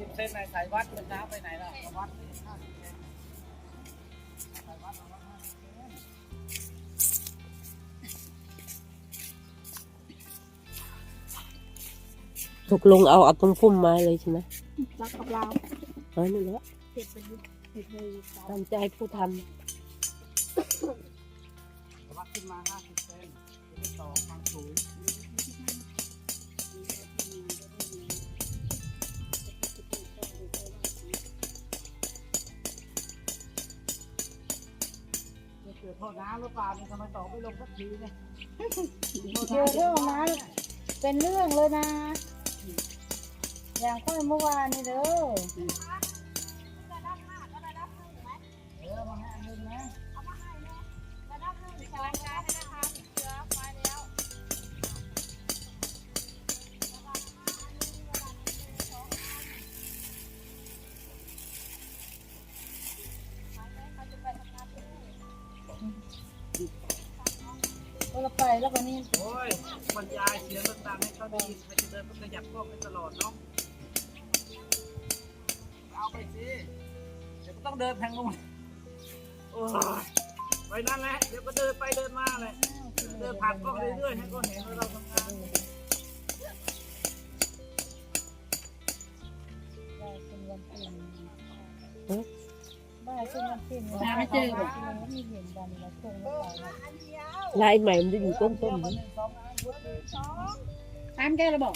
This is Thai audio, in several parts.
สิบเซนไหนสายวัดมันน้ำไปไหนล่ะวัดห้าสิบเซนสายวัดเอาวัดห้าสิบเซนตกลงเอาเอาตรงพุ่มไม้เลยใช่ไหมรักกับเราเออนี่นแหละเห็ดไปดิเห็ดเลยตามใจผู้ทวัดขึ้นมาห้าสิบ ษน้ำหรือเปล่าเนี่ยทำไมต่อไม่ลงสักทีเนี่ยเจอเรื่องนั้นเป็นเรื่องเลยนะ อย่างค่อยเมื่อวานนี่เด้อ แล้ววันนี้โอ้ยบรรยายเสียงต่างๆให้เขาได้ยินใครจะเดินก็ขยับกล้องไปตลอดเนาะเอาไปสิเดี๋ยวก็ต้องเดินแทงลงมาโอ้ยไปนั่นแหละเดี๋ยวก็เดินไปเดินมาเลยเดินผ่านกล้องเรื่อยๆให้ก็เห็นว่าเราทำงานได้เป็ นวันเพ็ญได้เป็นวันเพ็ญไม่เจอไม่เห็นวันละตรงแล้วำลายใหม่มันจะอยู่ต้นต้นๆหนะนึ่งสองอันยุดหนึ่งสองทำแกระบอก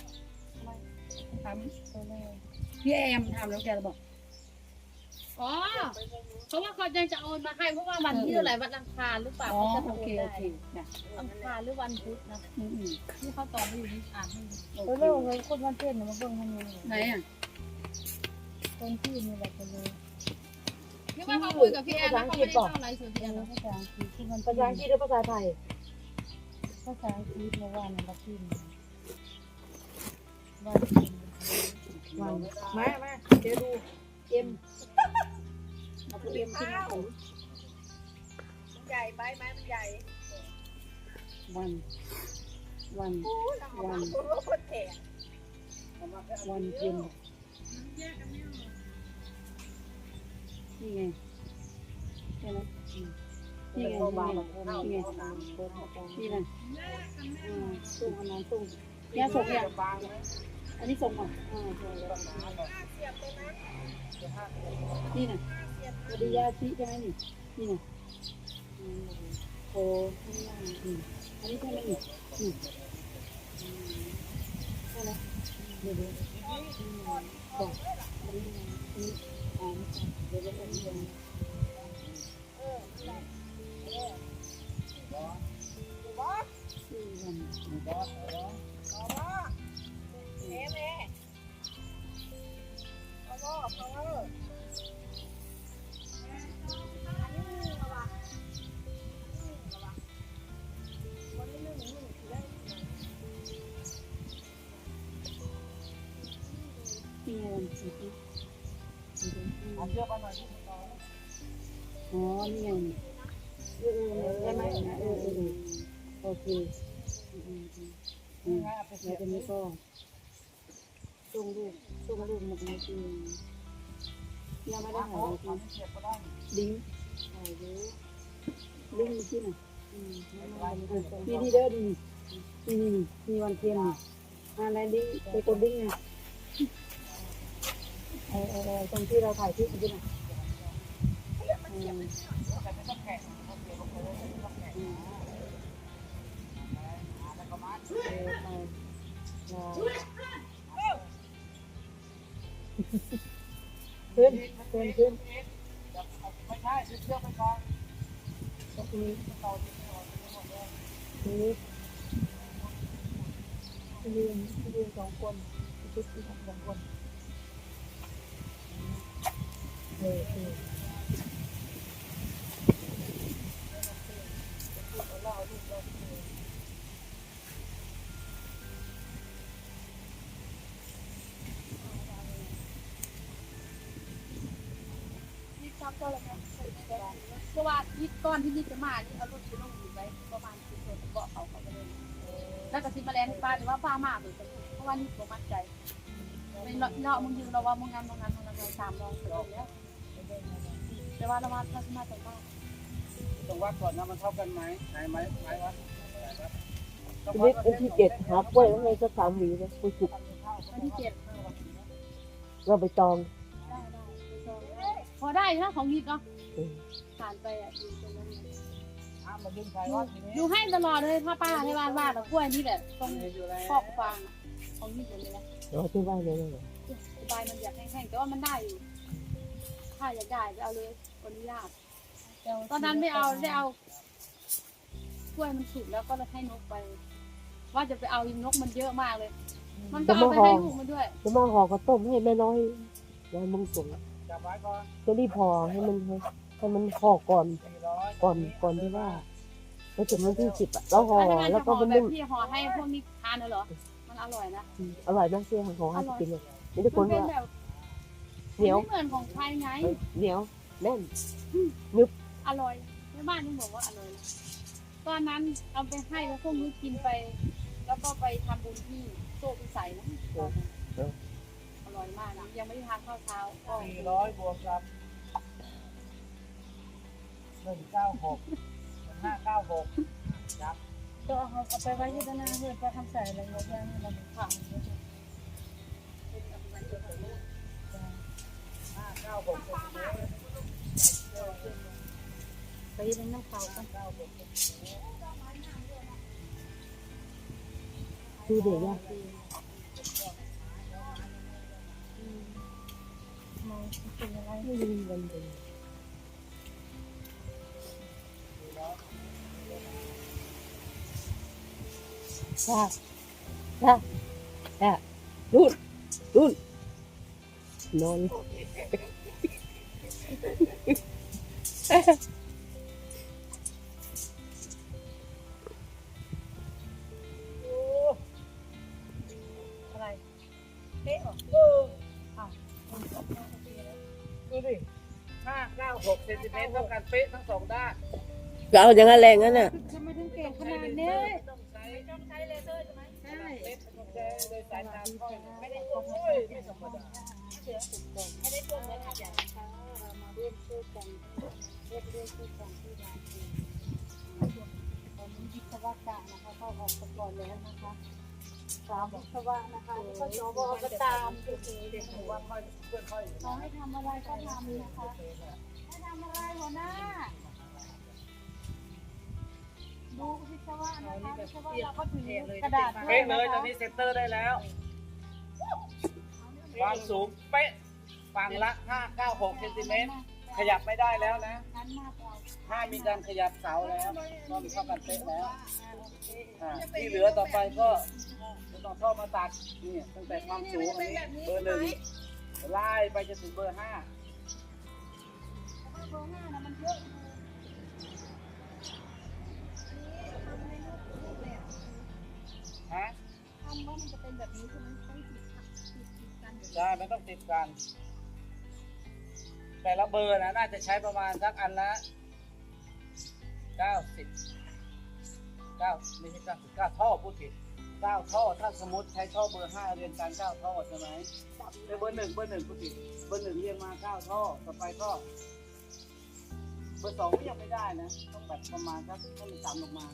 ทำพี่แอมทำแล้วแกระบอกอ๋อเพราะว่าเขายังจะโอนมาให้เพราะว่าวันที่เท่าไหร่วันอังคารหรือเปล่าอ๋อเขาจะโอโอนเคได้โอเคนะอังคารหรือวันพุธนะอืมอืมที่เขาตอบมาอยู่นี่อ่านให้ดูเออเรื่องเลยคนวันเพ็ญมาเบิ่งมันนี่ไหนอะคนที่นี่แหละกันเลย นี่ว่าเขาคุยกับพี่แอนแล้วเขาไม่ได้เข้าไลฟ์สดพี่แอนภาษาอังกฤษที่มันภาษาอังกฤษหรือภาษาไทย ภาษาอังกฤษเมื่อวานมันละพิมพ์วันวันแม่แม่เจ๊ดูเอ็มเอาเอ็มที่ผมใหญ่ใบไหมมันใหญ่ วัน วัน วันวันเพ็ญ นี่ไงใช่ไหมอืมนี่ไงนี่ไงนี่ไงนี่นะอืมส่งอันนั้นส่งยาส่งยังบางไหมอันนี้ส่งก่อนอ่าส่งแล้วนี่นะสวัสดียาชิใช่ไหมนี่นี่นะอืมโอ้ข้างล่างอืมอันนี้ใช่ไหมนี่อืมอืมใช่ไหมเดี๋ยวเดี๋ยวอืมบอกอันนี้ น อ๋อนี่ไงเออเออได้ไหมเออเออเออโอเคอืมอืมอืมอืมง่ายเอาไปเสีแล้ยวบทีนี้ก็ส่งลูกส่งลูกมาในทียังไม่ได้เอาหาเอาเลยทีเสียบก็ได้ลิงหายเลยลิงก์ที่ไหนอืมนี่ดีเด้อดีนี่นี่มีวันเทียนนี่อะไรลิงก์ไปกดลิงก์ไงเออเออตรงที่เราถ่ายที่ไหนอืมแต่ไม่ต้องแกะเอาเสียบลงไปเลยไม่ต้องแกะอืมแล้วก็มัดเออไปขึ้นขึ้นขึ้นไม่ใช่ดึงเชือกไปก่อนตรงนี้ต่อที่ต่อที่หมดเลยนี่เรียนเรียนสองคนชุดสองคน เออเออนี่ซับก็แล้วนะเพราะว่าที่ก้อนที่นี่จะมานี่เอารถไปลงอยู่ไว้ประมาณสิบคนเกาะเขาเขาไปเลยแล้วก็สิมาแลนให้ป้าแต่ว่าป้ามากเลยเพราะว่านี่ผมมั่นใจไม่เลาะเลาะมึงยืนเราว่ามึงงานมึงงานมึงงานสามร้อยแล้ว แต่ว่าเรามาเรามาแต่บ้านต้องวัดก่อนนะมันเท่ากันไหมไหนไหมไหนวัดไหนวัดต้องทีวันี้ดวันที่เจ็ดหากล้วยให้สักสามหวีนะคุยสุกวันที่เจ็ดเราไปจอง ได้ได้พอได้นะของยิดเนาะอืมผ่านไปอะอยู่ตรงนั้นห้ามมาดึงใครวัดทีนี้ดูให้ตลอดเลยถ้าป้าให้บ้านบ้านกล้วยนี่แหละตรงเห็นอยู่แล้วคอกฟางของยิดอยู่เลยนะเราที่บ้านเลยนะสบายมันอยากแห้งๆแต่ว่ามันได้อยู่ ถ้าอยากได้ไปเอาเลยอนุญาตตอนนั้นไม่เอาได้เอากล้วยมันสุกแล้วก็เลยให้นกไป ว่าจะไปเอาอีนกมันเยอะมากเลย มันก็เอาไปให้ลูกมันด้วยจะมาห่อข้าวต้มให้แม่น้อยยายมึงส่งจับไว้ก่อนจะรีบห่อให้มันให้ให้มันห่อก่อนสี่ร้อยก่อนก่อนที่ว่าไปถึงวันที่สิบอะเราห่อถ้างั้นแล้วจะก็ห่อมันแบนึ่บงที่ห่อให้พวกนี้ทานเลยเหรอมันอร่อยนะอืมอร่อยมากเชี่ยห่อให้กินเลยไม่ได้คมันนเป็นว่าแบบ เหนียว ไม่เหมือนของใครไงเหนียวแน่นอร่อยแม่บ้านยังบอกว่าอร่อยนะตอนนั้นเอาไปให้แล้วพวกนี้กินไป แล้วก็ไปทำบุญที่โซ่พิสัยนะอร่อยมากนะยังไม่ได้ทานข้าวเช้าก็สี่ร้อยบวกกับหนึ่งเก้าหกหนึ่งห้าเก้าหกจับก็เอาเอาไปไว้ที่ด้านหน้าเพื่อไปทำใส่อะไรเงี้ยให้มันขังห้าเก้าหก ไปเป็นน้ำเขาก็เก้ากเซนติเมตรคือเด็กอะมองเป็นอะไรไม่มีวันเดียวค่ะค่ะค่ะรุ่นรุ่นนอน อะไรเป๊ะเหรอเออดูดิห้าเก้าหกเซนติเมตรเท่ากันเป๊ะทั้งสองด้าน ก็เอาอย่างนั้นแรงงั้นน่ะ เรียกเรียกช่วยกันที่ร้านเองตอนนี้วิศวกรนะคะเข้าออกไปก่อนแล้วนะคะสามวิศวะนะคะแล้วก็สวก็ตามคือเด็กผมว่าค่อยเพื่อนค่อยขอให้ทำอะไรก็ทำนะคะให้ทำอะไรหัวหน้าดูวิศวะนะคะวิศวะเราก็ถือกระดาษด้วเป๊ะยเลนะยตอคะนนี้เซนเตอร์ได้แล้วความสูงเป๊ะฝั่งละห้าเก้าหกเซนติเมตร ขยับไม่ได้แล้วนะนั้นมากเราถ้ามีการขยับเสาแล้วก็มีเข้ากันเป๊ะแล้วอ่าที่เหลือต่อไปก็จะต้องเข้ามาตัดนี่ตั้งแต่ความสูงอันนี้เบอร์หนึ่งไล่ไปจนถึงเบอร์ห้าเบอร์ห้านะมันเยอะฮะทำว่ามันจะเป็นแบบนี้ใช่ไหมต้องติดติดติดกันใช่มันต้องติดกัน แต่ละเบอร์นะน่าจะใช้ประมาณสักอันละเก้าสิบเก้าไม่ใช่เก้าสิบเก้าท่อพูดผิดเก้าท่อถ้าสมมติใช้ท่อเบอร์ห้าเรียนการเก้าท่อใช่ไหมแต่เบอร์หนึ่งเบอร์หนึ่งพูดผิดเบอร์หนึ่งเรียงมาเก้าท่อต่อไปก็เบอร์สองก็ยังไม่ได้นะต้องแบบประมาณสักให้มันต่ำลงมา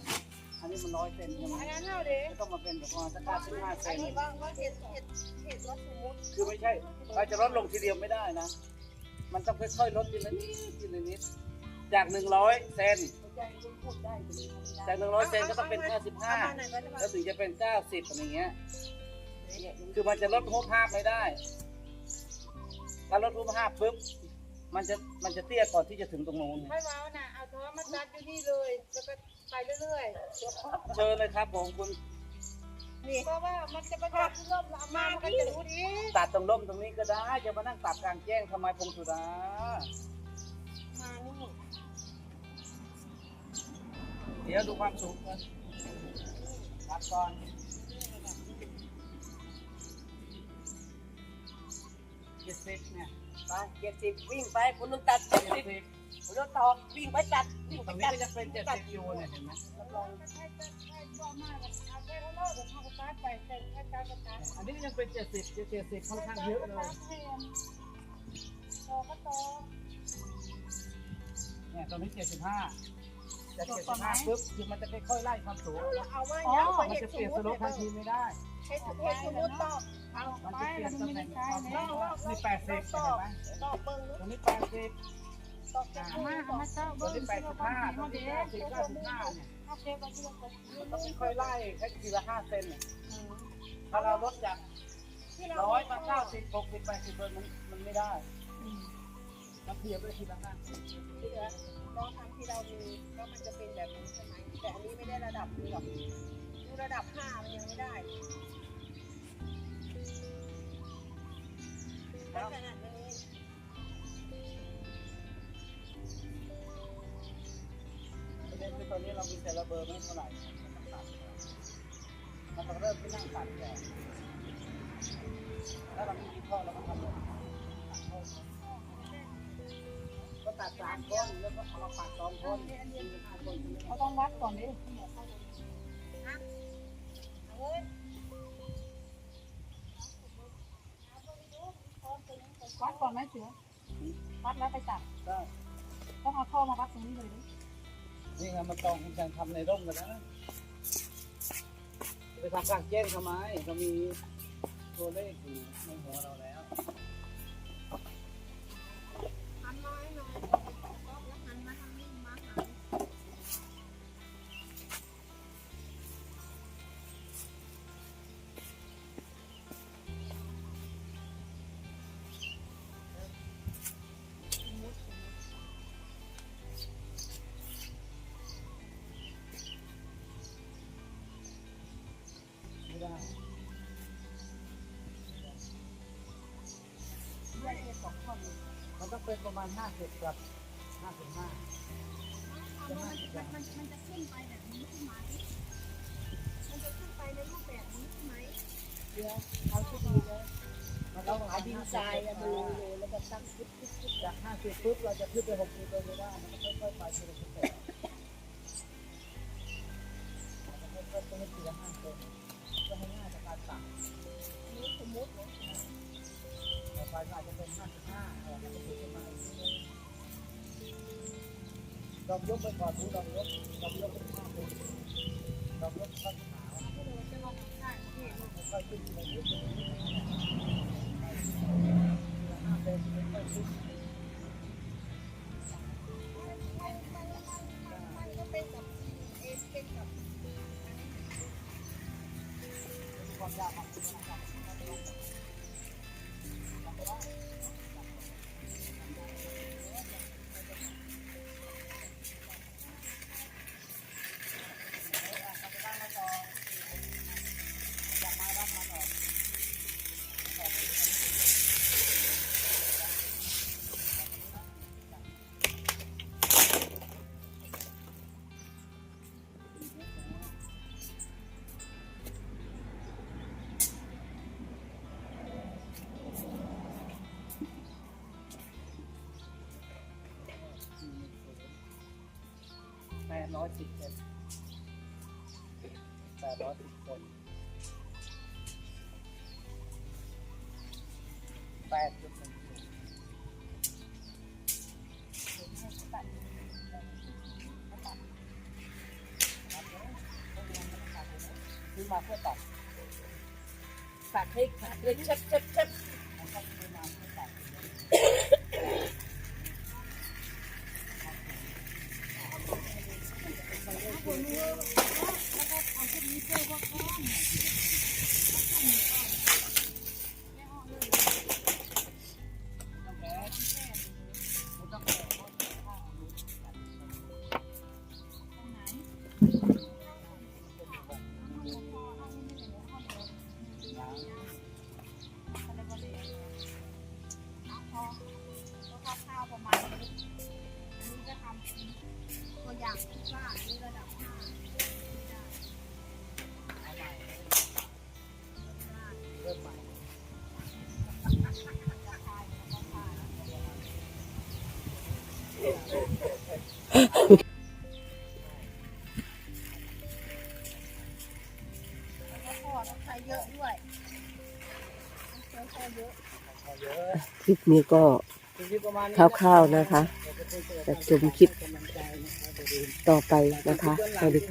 อันนี้มันร้อยเซนใช่ไหมอันนั้นเอาเด้ก็ต้องมาเป็นแบบประมาณสักเก้าสิบห้าเซนว่าว่าเห็ดเห็ดเห็ดรสสมุนคือไม่ใช่เราจะลดลงทีเดียวไม่ได้นะ มันต้องค่อยๆลดทีละนิดทีละนิด จากหนึ่งร้อยเซนจากหนึ่งร้อยเซนก็ต้องเป็นห้าสิบห้าแล้วถึงจะเป็นเก้าสิบอะไรเงี้ย คือมันจะลดรูปภาพไม่ได้ถ้าลดรูปภาพปุ๊บมันจะมันจะเตี้ยก่อนที่จะถึงตรงนู้นไม่ว้าวนะเอาท้อมาตัดอยู่นี่เลยแล้วก็ไปเรื่อยเชิญเลยครับผมคุณๆ นี่เพราะว่ามันจะประดับร่มละมามันก็จะรู้ดีตัดตรงร่มตรงนี้ก็ได้ จะมานั่งตัดกลางแจ้งทำไมพงสุดามานี่เดี๋ยวดูความสูงก่อนตัดก่อนเจ็ดสิบเนี่ยไปเจ็ดสิบวิ่งไปคุณลุงตัดเจ็ดเจ็ดสิบสิบคุณลุงต่อวิ่งไปตัดวิ่งตไปรงนี้ตัดก็จะเป็นเจ็ดสิบยูเนี่ยเห็นไหมใช่ใช่ใช่ชอบมากเลย ยังเป็นเจ็ดสิบเจ็ดสิบค่อนข้างเยอะเลยโตก็โตเนี่ยตอนนี้เจ็ดสิบห้าจากเจ็ดสิบห้าปุ๊บคือมันจะค่อยๆไล่ความสูงเอาว้อ๋อเดี๋ยวมันจะเปลี่ยนสโลปทันทีไม่ได้เห็ดเห็ดสมมุติตอเอามันไปจะเปลี่ยนแล้วตำมันแหไม่น่งได้ใช้ความเลยนี่แปดสิบตเห็อนบไหมต่อเบิ้งตรงนี้แปดสิบตอบจะพูดมามาเจ้าเบิ้งงนี้แปดสิบห้าตรงนี้เก้าสิบห้าเนี่ยต้องค่อยไล่แค่ทีละห้าเซนเนี่ย ถ้าเราลดจากที่เราร้อยมาเก้าสิบหกสิบแปดสิบเปอร์มันมันไม่ได้มันเพียบไปทีละห้าเซนเหลือลองทำที่เรามีก็มันจะเป็นแบบนี้ใช่ไหมแต่อันนี้ไม่ได้ระดับนี้หรอกดูระดับห้ามันยังไม่ได้แล้วขนาดนี้ประเด็นคือตอนนี้เรามีแต่ละเบอร์ไม่เท่าไหร่ มันต้องเริ่มที่นั่งตัดก่อนถ้าเราไม่มีข้อเราก็ทำเลยก็ตัดสามคนแล้วก็เอามาปัดสองคนมีห้าคนใช่ไหมเขาต้องวัดก่อนดิวัดก่อนไหมเสือวัดแล้วไปตัดก็ต้องเอาท่อมาวัดตรงนี้เลยดินี่ไงมันต้องคุณแจงทำในร่มกันนะ ไปทำการแจ้งทำไมเขามีตัวเลขอยู่ในหัวเราแล้ว ต้องเป็นประมาณห้าสิบกับห้าสิบห้ามันมันมันจะขึ้นไปแบบนี้ใช่ไหมมันจะขึ้นไปในรูปแบบนี้ใช่ไหมเดี๋ยวเอาที่ดีเลยเราหาดินทรายมาโรยเลยแล้วก็ตั้งปุ๊บปุ๊บปุ๊บจากห้าสิบปุ๊บเราจะขึ้นไปหกสิบเลยไม่ได้ มันค่อยๆไปทีละสเต็ปเราจะค่อยๆไปทีละห้าเซนเพื่อให้ง่ายต่อการตัดนี่สมมตินะ ไปก็อาจจะเป็นห้าสิบห้าออแล้วก็ถึงขึ้นมาอีกนิดนึงลองยกไปก่อนดูลองยกลองยกไปห้าเซนลองยกข้อขาที่เราจะลองได้ที่ค่อยขึ้นทีละนิดนึง ร้อยสิบเซนแปดร้อยสิบคนแปดจุดหนึ่งซื้อมาเพื่อตัดตัดให้ขาดเลยชับชับชับ ปนี้ก็คร่าวๆนะคะ จะชมคลิปต่อไปนะคะสวัสดีค่ะ